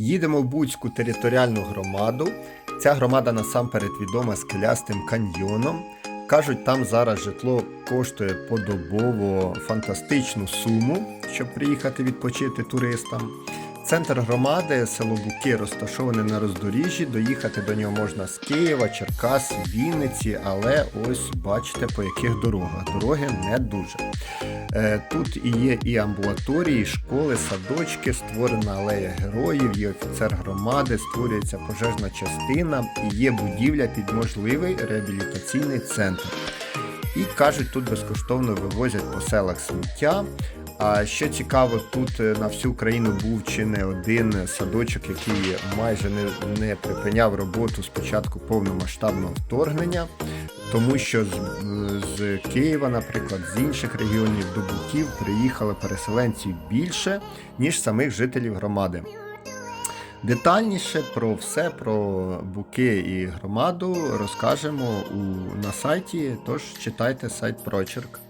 Їдемо в Буцьку територіальну громаду. Ця громада насамперед відома скелястим каньйоном. Кажуть, там зараз житло коштує подобово фантастичну суму, щоб приїхати відпочити туристам. Центр громади, село Буки, розташоване на роздоріжжі. Доїхати до нього можна з Києва, Черкас, Вінниці, але ось бачите по яких дорогах. Дороги не дуже. Е, Тут є і амбулаторії, школи, садочки, створена алея героїв, є офіцер громади, створюється пожежна частина і є будівля під можливий реабілітаційний центр. І кажуть, тут безкоштовно вивозять по селах сміття. А що цікаво, тут е, на всю Україну був чи не один садочок, який майже не, не припиняв роботу з початку повномасштабного вторгнення, тому що з, з Києва, наприклад, з інших регіонів до Буків приїхали переселенців більше, ніж самих жителів громади. Детальніше про все, про буки і громаду розкажемо у, на сайті, тож читайте сайт Прочерк.